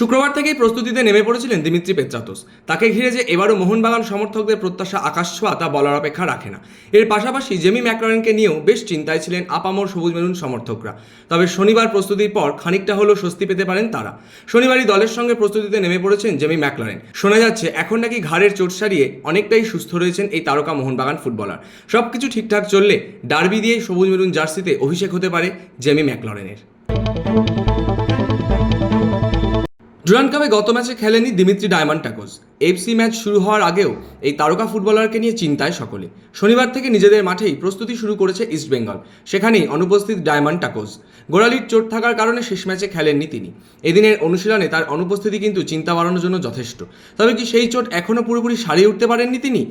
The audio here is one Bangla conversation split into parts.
শুক্রবার থেকেই প্রস্তুতিতে নেমে পড়েছিলেন দিমিত্রি পেত্রাতোস তাকে ঘিরে যে এবারও মোহনবাগান সমর্থকদের প্রত্যাশা আকাশ ছোঁয়া তা বলার অপেক্ষা রাখে না। এর পাশাপাশি জেমি ম্যাকলারেনকে নিয়েও বেশ চিন্তায় ছিলেন আপামর সবুজ মেরুন সমর্থকরা। তবে শনিবার প্রস্তুতির পর খানিকটা হলেও স্বস্তি পেতে পারেন তারা। শনিবারই দলের সঙ্গে প্রস্তুতিতে নেমে পড়েছেন জেমি ম্যাকলারেন। শোনা যাচ্ছে, এখন নাকি ঘাড়ের চোট সারিয়ে অনেকটাই সুস্থ রয়েছেন এই তারকা মোহনবাগান ফুটবলার। সবকিছু ঠিকঠাক চললে ডার্বি দিয়েই সবুজ মেরুন জার্সিতে অভিষেক হতে পারে জেমি ম্যাকলারেনের। ডুরান্ড কাপে গত ম্যাচে খেলেনি Dimitri Diamantakos FC match শুরু হওয়ার আগেও এই তারকা ফুটবলারকে নিয়ে চিন্তায় সকলে। শনিবার থেকে নিজেদের মাঠেই প্রস্তুতি শুরু করেছে ইস্টবেঙ্গল সেখানেই অনুপস্থিত ডায়মন্ড টাকোস গোড়ালির চোট থাকার কারণে শেষ ম্যাচে খেলেননি তিনি। এদিনের অনুশীলনে তার অনুপস্থিতি কিন্তু চিন্তা বাড়ানোর জন্য যথেষ্ট। তবে কি সেই চোট এখনও পুরোপুরি সারিয়ে উঠতে পারেননি তিনি?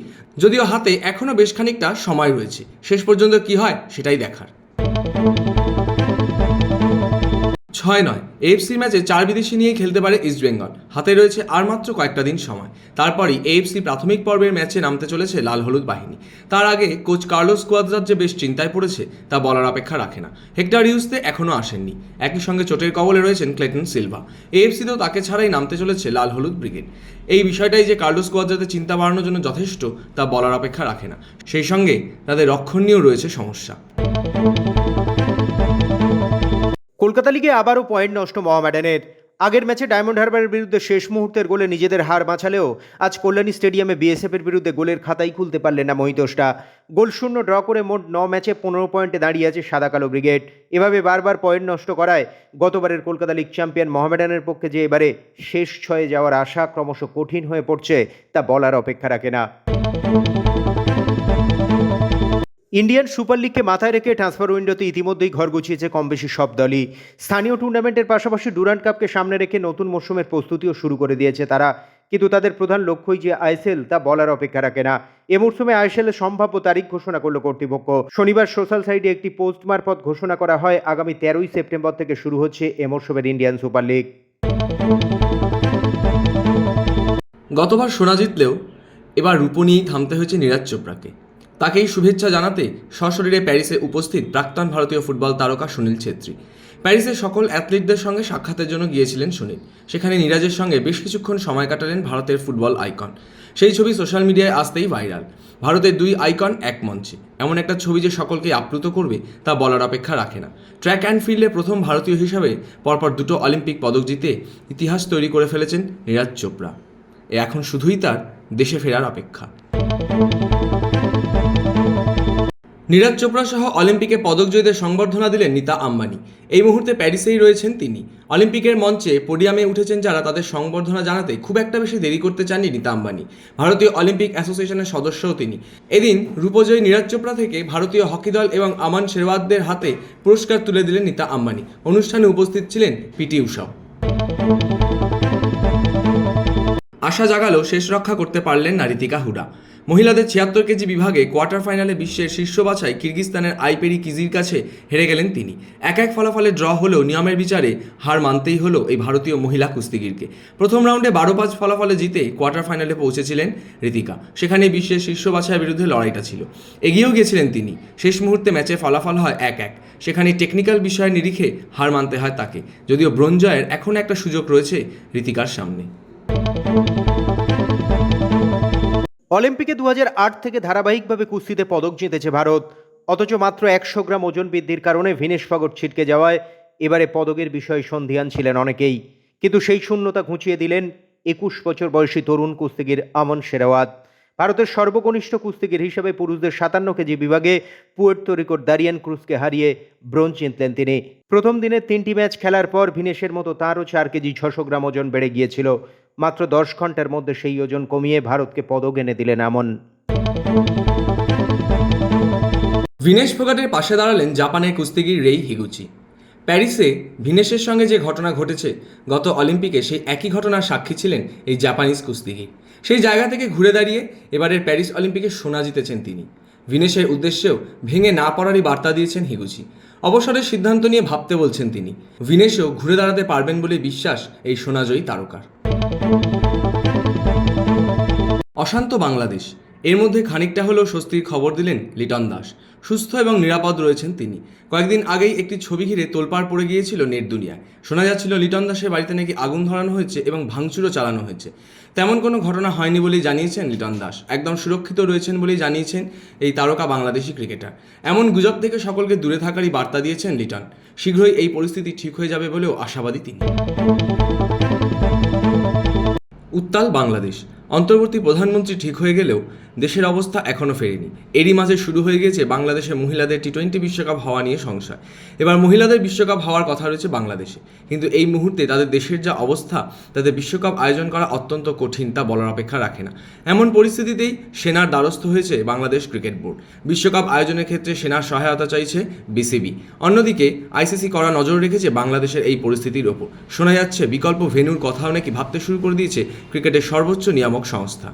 যদিও হাতে এখনও বেশ খানিকটা সময় রয়েছে। শেষ পর্যন্ত কি হয় সেটাই দেখার। ছয় নয়। এএফসি ম্যাচে চার বিদেশি নিয়ে খেলতে পারে ইস্টবেঙ্গল হাতে রয়েছে আর মাত্র কয়েকটা দিন সময়। তারপরই এএফসি প্রাথমিক পর্বের ম্যাচে নামতে চলেছে লাল হলুদ বাহিনী। তার আগে কোচ কার্লোস কুয়াদ্রার যে বেশ চিন্তায় পড়েছে, তা বলার অপেক্ষা রাখে না। হেক্টর ইউসতে এখনও আসেননি। একই সঙ্গে চোটের কবলে রয়েছেন ক্লেটন সিলভা। এএফসিতেও তাকে ছাড়াই নামতে চলেছে লাল হলুদ ব্রিগেড। এই বিষয়টাই যে কার্লোস কুয়াদ্রাতে চিন্তা বাড়ানোর জন্য যথেষ্ট, তা বলার অপেক্ষা রাখে না। সেই সঙ্গে তাদের রক্ষণীয় রয়েছে সমস্যা। কলকাতা লিগে আবারও পয়েন্ট নষ্ট মোহামেডানের। আগের ম্যাচে ডায়মন্ড হারবারের বিরুদ্ধে শেষ মুহূর্তের গোলে নিজেদের হার বাঁচালেও আজ কল্যাণী স্টেডিয়ামে বিএসএফের বিরুদ্ধে গোলের খাতাই খুলতে পারলেন না মহিতোষটা। গোল শূন্য ড্র করে মোট ন ম্যাচে পনেরো পয়েন্টে দাঁড়িয়ে আছে সাদা কালো ব্রিগেড। এভাবে বারবার পয়েন্ট নষ্ট করায় গতবারের কলকাতা লিগ চ্যাম্পিয়ন মোহামেডানের পক্ষে যে এবারে শেষ ছয়ে যাওয়ার আশা ক্রমশ কঠিন হয়ে পড়ছে, তা বলার অপেক্ষা রাখে না। ইন্ডিয়ান সুপার লিগকে মাথায় রেখে ট্রান্সফার উইন্ডোতে ইতিমধ্যেই ঘর গুছিয়েছে কম বেশি সব দলই। স্থানীয় টুর্নামেন্টের পাশাপাশি ডুরান্ড কাপকে সামনে রেখে নতুন মরশুমের প্রস্তুতিও শুরু করে দিয়েছে তারা। কিন্তু তাদের প্রধান লক্ষ্যই যে আইএসএল, তা বলার অপেক্ষা রাখে না। এ মরশুমে আইএসএলের সম্ভাব্য তারিখ ঘোষণা করল কর্তৃপক্ষ। শনিবার সোশ্যাল সাইটে একটি পোস্ট মারফত ঘোষণা করা হয়, আগামী তেরোই সেপ্টেম্বর থেকে শুরু হচ্ছে এ মরশুমের ইন্ডিয়ান সুপার লিগ গতবার সোনা জিতলেও এবার রূপো নিয়েই থামতে হয়েছে নীরাজ চোপড়াকে। তাকেই শুভেচ্ছা জানাতে সশরীরে প্যারিসে উপস্থিত প্রাক্তন ভারতীয় ফুটবল তারকা সুনীল ছেত্রী। প্যারিসের সকল অ্যাথলিটদের সঙ্গে সাক্ষাতের জন্য গিয়েছিলেন সুনীল। সেখানে নীরাজের সঙ্গে বেশ কিছুক্ষণ সময় কাটালেন ভারতের ফুটবল আইকন। সেই ছবি সোশ্যাল মিডিয়ায় আসতেই ভাইরাল। ভারতের দুই আইকন এক মঞ্চে। এমন একটা ছবি যে সকলকে আপ্লুত করবে তা বলার অপেক্ষা রাখে না। ট্র্যাক অ্যান্ড ফিল্ডে প্রথম ভারতীয় হিসাবে পরপর দুটো অলিম্পিক পদক জিতে ইতিহাস তৈরি করে ফেলেছেন নীরাজ চোপড়া। এখন শুধুই তার দেশে ফেরার অপেক্ষা। নীরাজ চোপড়া সহ অলিম্পিকে পদক জয়ীদের সংবর্ধনা দিলেন নিতা আম্বানি। এই মুহূর্তে প্যারিসেই রয়েছেন তিনি। অলিম্পিকের মঞ্চে পোডিয়ামে উঠেছেন যারা তাদের সংবর্ধনা জানাতে খুব একটা বেশি দেরি করতে চাননি নিতা আম্বানি। ভারতীয় অলিম্পিক অ্যাসোসিয়েশনের সদস্যও তিনি। এদিন রূপজয়ী নীরাজ চোপড়া থেকে ভারতীয় হকি দল এবং আমান শেরওয়াতদের হাতে পুরস্কার তুলে দিলেন নিতা আম্বানি। অনুষ্ঠানে উপস্থিত ছিলেন পিটি উষাও আশা জাগালো শেষ রক্ষা করতে পারলেন না হুডা। মহিলাদের ছিয়াত্তর কেজি বিভাগে কোয়ার্টার ফাইনালে বিশ্বের শীর্ষ বাছাই কিরগিস্তানের আইপেরি কিজির কাছে হেরে গেলেন তিনি। এক এক ফলাফলে ড্র হলেও নিয়মের বিচারে হার মানতেই হলো এই ভারতীয় মহিলা কুস্তিগিরকে। প্রথম রাউন্ডে বারো পাঁচ ফলাফলে জিতে কোয়ার্টার ফাইনালে পৌঁছেছিলেন ঋতিকা সেখানে বিশ্বের শীর্ষ বাছাইয়ের বিরুদ্ধে লড়াইটা ছিল। এগিয়েও গিয়েছিলেন তিনি। শেষ মুহূর্তে ম্যাচে ফলাফল হয় এক এক। সেখানে টেকনিক্যাল বিষয়ের নিরিখে হার মানতে হয় তাকে। যদিও ব্রোঞ্জয়ের এখন একটা সুযোগ রয়েছে ঋতিকার সামনে। অলিম্পিকে দু হাজার আট থেকে ধারাবাহিকভাবে কুস্তিতে পদক জিতেছে ভারত। অথচ মাত্র একশো গ্রাম ওজন বৃদ্ধির কারণে ভিনেশ ফগট ছিটকে যাওয়ায় এবারে পদকের বিষয়ে সন্ধিয়ান ছিলেন অনেকেই। কিন্তু সেই শূন্যতা ঘুঁচিয়ে দিলেন একুশ বছর বয়সী তরুণ কুস্তিগির আমন শেরাওয়াত। ভারতের সর্বকনিষ্ঠ কুস্তিগির হিসেবে পুরুষদের সাতান্ন কেজি বিভাগে পুয়ের্তো রিকোর দারিয়ান ক্রুজকে হারিয়ে ব্রোঞ্জ জিতলেন তিনি। প্রথম দিনের তিনটি ম্যাচ খেলার পর ভিনেশের মতো তারও চার কেজি ছশো গ্রাম ওজন বেড়ে গিয়েছিল। মাত্র দশ ঘণ্টার মধ্যে সেই ওজন কমিয়ে ভারতকে পদক এনে দিলেন আমন। ভিনেশ ফোগাটের পাশে দাঁড়ালেন জাপানের কুস্তিগির রেই হিগুচি। প্যারিসে ভিনেশের সঙ্গে যে ঘটনা ঘটেছে, গত অলিম্পিকে সেই একই ঘটনার সাক্ষী ছিলেন এই জাপানিজ কুস্তিগির। সেই জায়গা থেকে ঘুরে দাঁড়িয়ে এবারের প্যারিস অলিম্পিকে সোনা জিতেছেন তিনি। ভিনেশের উদ্দেশ্যেও ভেঙে না পড়ারই বার্তা দিয়েছেন হিগুচি। অবসরের সিদ্ধান্ত নিয়ে ভাবতে বলছেন তিনি, ভিনেশেও ঘুরে দাঁড়াতে পারবেন বলে বিশ্বাস এই সোনাজয়ী তারকার। অশান্ত বাংলাদেশ এর মধ্যে খানিকটা হলেও স্বস্তির খবর দিলেন লিটন দাস। সুস্থ এবং নিরাপদ রয়েছেন তিনি। কয়েকদিন আগেই একটি ছবি ঘিরে তোলপাড় পড়ে গিয়েছিল নেট দুনিয়ায়। শোনা যাচ্ছিল, লিটন দাসের বাড়িতে নাকি আগুন ধরানো হয়েছে এবং ভাঙচুরও চালানো হয়েছে। তেমন কোনো ঘটনা হয়নি বলেই জানিয়েছেন লিটন দাস। একদম সুরক্ষিত রয়েছেন বলেই জানিয়েছেন এই তারকা বাংলাদেশি ক্রিকেটার। এমন গুজব থেকে সকলকে দূরে থাকারই বার্তা দিয়েছেন লিটন। শীঘ্রই এই পরিস্থিতি ঠিক হয়ে যাবে বলেও আশাবাদী তিনি। উত্তাল বাংলাদেশ। অন্তর্বর্তী প্রধানমন্ত্রী ঠিক হয়ে গেলেও দেশের অবস্থা এখনও ফেরেনি। এরই মাঝে শুরু হয়ে গিয়েছে বাংলাদেশে মহিলাদের টি টোয়েন্টি বিশ্বকাপ হওয়া নিয়ে সংশয়। এবার মহিলাদের বিশ্বকাপ হওয়ার কথা রয়েছে বাংলাদেশে। কিন্তু এই মুহূর্তে তাদের দেশের যা অবস্থা, তাদের বিশ্বকাপ আয়োজন করা অত্যন্ত কঠিন তা বলার অপেক্ষা রাখে না। এমন পরিস্থিতিতেই সেনার দ্বারস্থ হয়েছে বাংলাদেশ ক্রিকেট বোর্ড। বিশ্বকাপ আয়োজনের ক্ষেত্রে সেনার সহায়তা চাইছে বিসিবি। অন্যদিকে, আইসিসি কড়া নজর রেখেছে বাংলাদেশের এই পরিস্থিতির ওপর। শোনা যাচ্ছে বিকল্প ভেন্যুর কথাও নাকি ভাবতে শুরু করে দিয়েছে ক্রিকেটের সর্বোচ্চ নিয়ামক সংস্থা।